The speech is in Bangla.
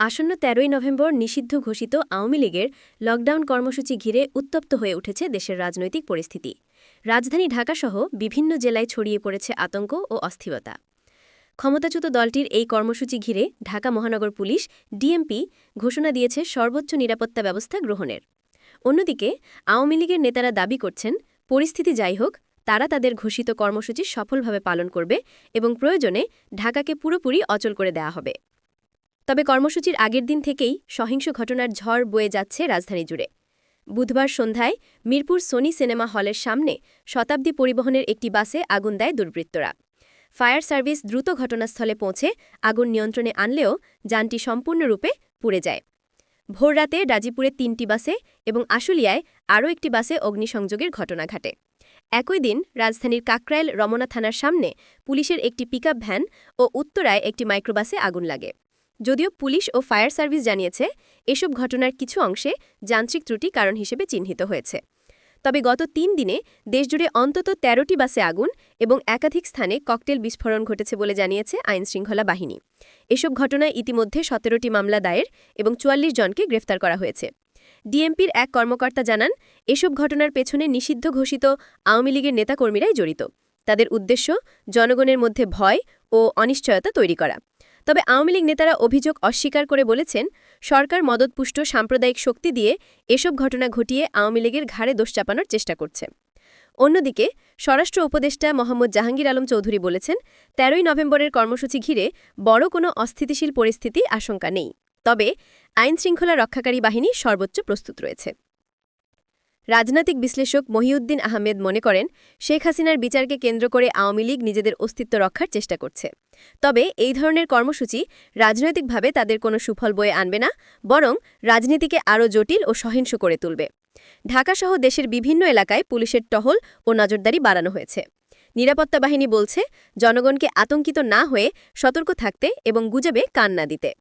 আসন্ন তেরোই নভেম্বর নিষিদ্ধ ঘোষিত আওয়ামী লীগের লকডাউন কর্মসূচি ঘিরে উত্তপ্ত হয়ে উঠেছে দেশের রাজনৈতিক পরিস্থিতি। রাজধানী ঢাকাসহ বিভিন্ন জেলায় ছড়িয়ে পড়েছে আতঙ্ক ও অস্থিরতা। ক্ষমতাচ্যুত দলটির এই কর্মসূচি ঘিরে ঢাকা মহানগর পুলিশ, ডিএমপি ঘোষণা দিয়েছে সর্বোচ্চ নিরাপত্তা ব্যবস্থা গ্রহণের। অন্যদিকে, আওয়ামী লীগের নেতারা দাবি করছেন, পরিস্থিতি যাই হোক, তারা তাদের ঘোষিত কর্মসূচি সফলভাবে পালন করবে এবং প্রয়োজনে ঢাকাকে পুরোপুরি অচল করে দেয়া হবে। তবে কর্মসূচির আগের দিন থেকেই সহিংস ঘটনার ঝড় বয়ে যাচ্ছে রাজধানী জুড়ে। বুধবার সন্ধ্যায় মিরপুর সোনি সিনেমা হলের সামনে শতাব্দী পরিবহনের একটি বাসে আগুন দেয় দুর্বৃত্তরা। ফায়ার সার্ভিস দ্রুত ঘটনাস্থলে পৌঁছে আগুন নিয়ন্ত্রণে আনলেও যানটি সম্পূর্ণরূপে পুড়ে যায়। ভোররাতে গাজীপুরে তিনটি বাসে এবং আশুলিয়ায় আরও একটি বাসে অগ্নিসংযোগের ঘটনা ঘটে। একই দিন রাজধানীর কাকরাইল রমনা থানার সামনে পুলিশের একটি পিকআপ ভ্যান ও উত্তরায় একটি মাইক্রোবাসে আগুন লাগে। যদিও পুলিশ ও ফায়ার সার্ভিস জানিয়েছে, এসব ঘটনার কিছু অংশে যান্ত্রিক ত্রুটি কারণ হিসেবে চিহ্নিত হয়েছে। তবে গত তিন দিনে দেশজুড়ে অন্তত তেরোটি বাসে আগুন এবং একাধিক স্থানে ককটেল বিস্ফোরণ ঘটেছে বলে জানিয়েছে আইনশৃঙ্খলা বাহিনী। এসব ঘটনায় ইতিমধ্যে সতেরোটি মামলা দায়ের এবং চুয়াল্লিশ জনকে গ্রেফতার করা হয়েছে। ডিএমপির এক কর্মকর্তা জানান, এসব ঘটনার পেছনে নিষিদ্ধ ঘোষিত আওয়ামী লীগের নেতাকর্মীরাই জড়িত। তাদের উদ্দেশ্য জনগণের মধ্যে ভয় ও অনিশ্চয়তা তৈরি করা। তবে আওয়ামী লীগ নেতারা অভিযোগ অস্বীকার করে বলেছেন, সরকার মদতপুষ্ট সাম্প্রদায়িক শক্তি দিয়ে এসব ঘটনা ঘটিয়ে আওয়ামী লীগের ঘাড়ে দোষ চাপানোর চেষ্টা করছে। অন্যদিকে, স্বরাষ্ট্র উপদেষ্টা মোহাম্মদ জাহাঙ্গীর আলম চৌধুরী বলেছেন, তেরোই নভেম্বরের কর্মসূচি ঘিরে বড় কোনো অস্থিতিশীল পরিস্থিতি আশঙ্কা নেই। তবে আইন শৃঙ্খলা রক্ষাকারী বাহিনী সর্বোচ্চ প্রস্তুত রয়েছে। রাজনৈতিক বিশ্লেষক মহিউদ্দিন আহমেদ মনে করেন, শেখ হাসিনার বিচারকে কেন্দ্র করে আওয়ামী লীগ নিজেদের অস্তিত্ব রক্ষার চেষ্টা করছে। তবে এই ধরনের কর্মসূচি রাজনৈতিকভাবে তাদের কোনো সুফল বয়ে আনবে না, বরং রাজনীতিকে আরও জটিল ও সহিংস করে তুলবে। ঢাকাসহ দেশের বিভিন্ন এলাকায় পুলিশের টহল ও নজরদারি বাড়ানো হয়েছে। নিরাপত্তা বাহিনী বলছে, জনগণকে আতঙ্কিত না হয়ে সতর্ক থাকতে এবং গুজবে কান না দিতে।